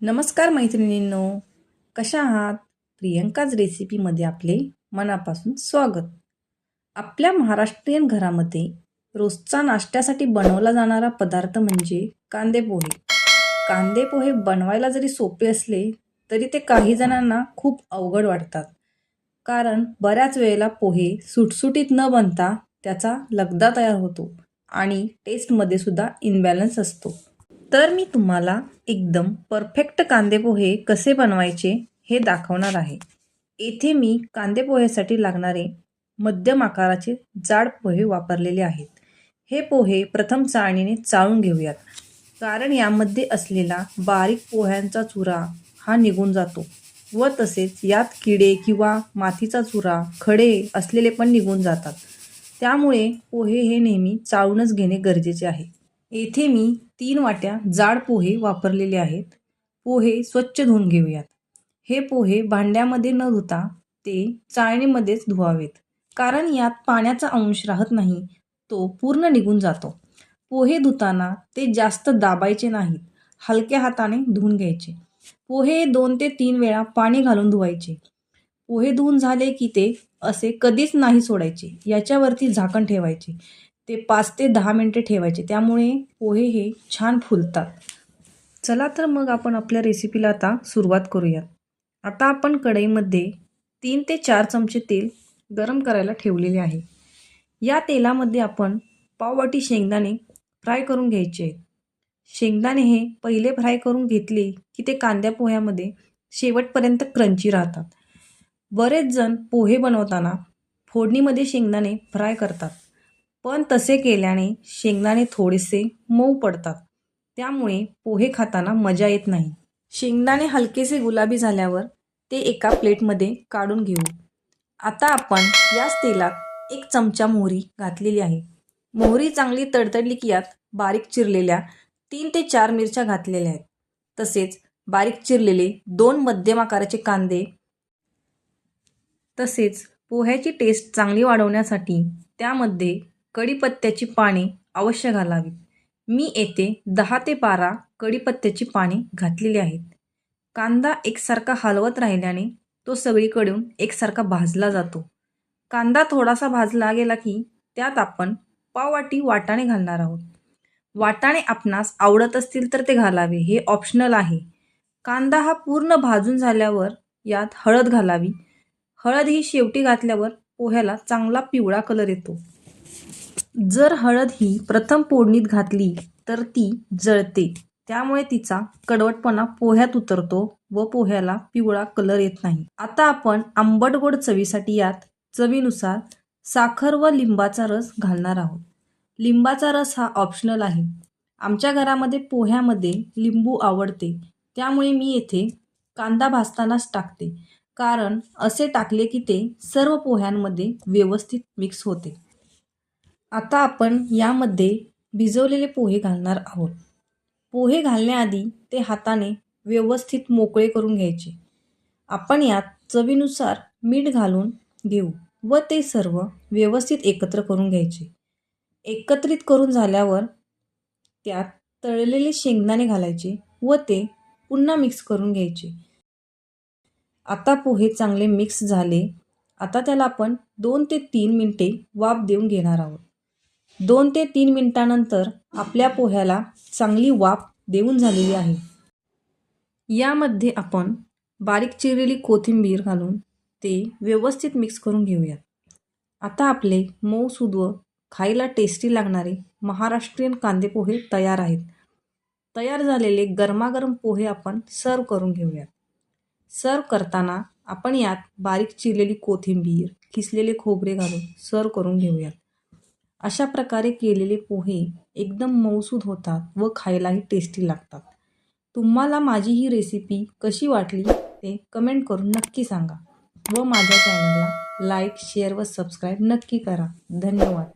नमस्कार मैत्रिणींनो कशा आहात? प्रियंकाज रेसिपीमध्ये आपले मनापासून स्वागत. आपल्या महाराष्ट्रीयन घरामध्ये रोजचा नाश्त्यासाठी बनवला जाणारा पदार्थ म्हणजे कांदे पोहे. कांदे पोहे बनवायला जरी सोपे असले तरी ते काही जणांना खूप अवघड वाटतात. कारण बऱ्याच वेळेला पोहे सुटसुटीत न बनता त्याचा लगदा तयार होतो आणि टेस्टमध्ये सुद्धा इनबॅलन्स असतो. तर मी तुम्हाला एकदम परफेक्ट कांदे पोहे कसे बनवायचे हे दाखवणार आहे. येथे मी कांदे लागणारे मध्यम आकाराचे जाड पोहे वापरलेले आहेत. हे पोहे प्रथम चाळणीने चाळून घेऊयात. कारण यामध्ये असलेला बारीक पोह्यांचा चुरा हा निघून जातो व तसेच यात किडे किंवा मातीचा चुरा खडे असलेले पण निघून जातात. त्यामुळे पोहे हे नेहमी चाळूनच घेणे गरजेचे आहे. येथे मी तीन वाट्या जाड पोहे वापरलेले आहेत. पोहे स्वच्छ धुवून घेऊयात. हे पोहे भांड्यामध्ये न धुता ते चाळणीमध्येच धुवावेत. कारण यात पाण्याचा अंश राहत नाही तो पूर्ण निघून जातो. पोहे धुताना ते जास्त दाबायचे नाहीत. हलक्या हाताने धुवून घ्यायचे. पोहे दोन ते तीन वेळा पाणी घालून धुवायचे. पोहे धुवून झाले की ते असे कधीच नाही सोडायचे. याच्यावरती झाकण ठेवायचे. ते पाच ते दहा मिनटे ठेवायचे. त्यामुळे पोहे हे छान फुलतात. चला तर मग आपण आपल्या रेसिपीला आता सुरुवात करूयात. आता आपण कढईमध्ये तीन ते चार चमचे तेल गरम करायला ठेवलेले आहे. या तेलामध्ये आपण पाववाटी शेंगदाणे फ्राय करून घ्यायचे आहेत. शेंगदाणे हे पहिले फ्राय करून घेतले की ते कांद्या पोह्यामध्ये शेवटपर्यंत क्रंची राहतात. बरेच जण पोहे बनवताना फोडणीमध्ये शेंगदाणे फ्राय करतात. पण तसे केल्याने शेंगदाणे थोडेसे मऊ पडतात. त्यामुळे पोहे खाताना मजा येत नाही. शेंगदाणे हलकेसे गुलाबी झाल्यावर ते एका प्लेटमध्ये काढून घेऊ. आता आपण याच तेलात एक चमचा मोहरी घातलेली आहे. मोहरी चांगली तडतडली की यात बारीक चिरलेल्या तीन ते चार मिरच्या घातलेल्या आहेत. तसेच बारीक चिरलेले दोन मध्यम आकाराचे कांदे तसेच पोह्याची टेस्ट चांगली वाढवण्यासाठी त्यामध्ये कढीपत्त्याची पाने अवश्य घालावीत. मी येथे दहा ते बारा कढीपत्त्याची पाने घातलेली आहेत. कांदा एकसारखा हलवत राहिल्याने तो सगळीकडून एकसारखा भाजला जातो. कांदा थोडासा भाजला गेला की त्यात आपण पाववाटी वाटाणे घालणार आहोत. वाटाणे आपणास आवडत असतील तर ते घालावे हे ऑप्शनल आहे. कांदा हा पूर्ण भाजून झाल्यावर यात हळद घालावी. हळद ही शेवटी घातल्यावर पोह्याला चांगला पिवळा कलर येतो. जर हळद ही प्रथम फोडणीत घातली तर ती जळते. त्यामुळे तिचा कडवटपणा पोह्यात उतरतो व पोह्याला पिवळा कलर येत नाही. आता आपण आंबट गोड चवीसाठी यात चवीनुसार साखर व लिंबाचा रस घालणार आहोत. लिंबाचा रस हा ऑप्शनल आहे. आमच्या घरामध्ये पोह्यामध्ये लिंबू आवडते. त्यामुळे मी येथे कांदा भाजतानाच टाकते. कारण असे टाकले की ते सर्व पोह्यांमध्ये व्यवस्थित मिक्स होते. आता आपण यामध्ये भिजवलेले पोहे घालणार आहोत. पोहे घालण्याआधी ते हाताने व्यवस्थित मोकळे करून घ्यायचे. आपण यात चवीनुसार मीठ घालून घेऊ व ते सर्व व्यवस्थित एकत्र करून घ्यायचे. एकत्रित करून झाल्यावर त्यात तळलेले शेंगदाणे घालायचे व ते पुन्हा मिक्स करून घ्यायचे. आता पोहे चांगले मिक्स झाले. आता त्याला आपण दोन ते तीन मिनटे वाफ देऊन घेणार आहोत. दोन ते तीन मिनटानंतर आपल्या पोह्याला चांगली वाफ देऊन झालेली आहे. यामध्ये आपण बारीक चिरलेली कोथिंबीर घालून ते व्यवस्थित मिक्स करून घेऊयात. आता आपले मऊ सुद्व खायला टेस्टी लागणारे महाराष्ट्रीयन कांदे पोहे तयार आहेत. तयार झालेले गरमागरम पोहे आपण सर्व करून घेऊयात. सर्व करताना आपण यात बारीक चिरलेली कोथिंबीर किसलेले खोबरे घालून सर्व करून घेऊयात. अशा प्रकारे केलेले पोहे एकदम मऊसूद होतात व खायलाही टेस्टी लागतात. तुम्हाला माझी ही रेसिपी कशी वाटली ते कमेंट करून नक्की सांगा व माझ्या चॅनलला लाईक शेअर व सबस्क्राईब नक्की करा. धन्यवाद.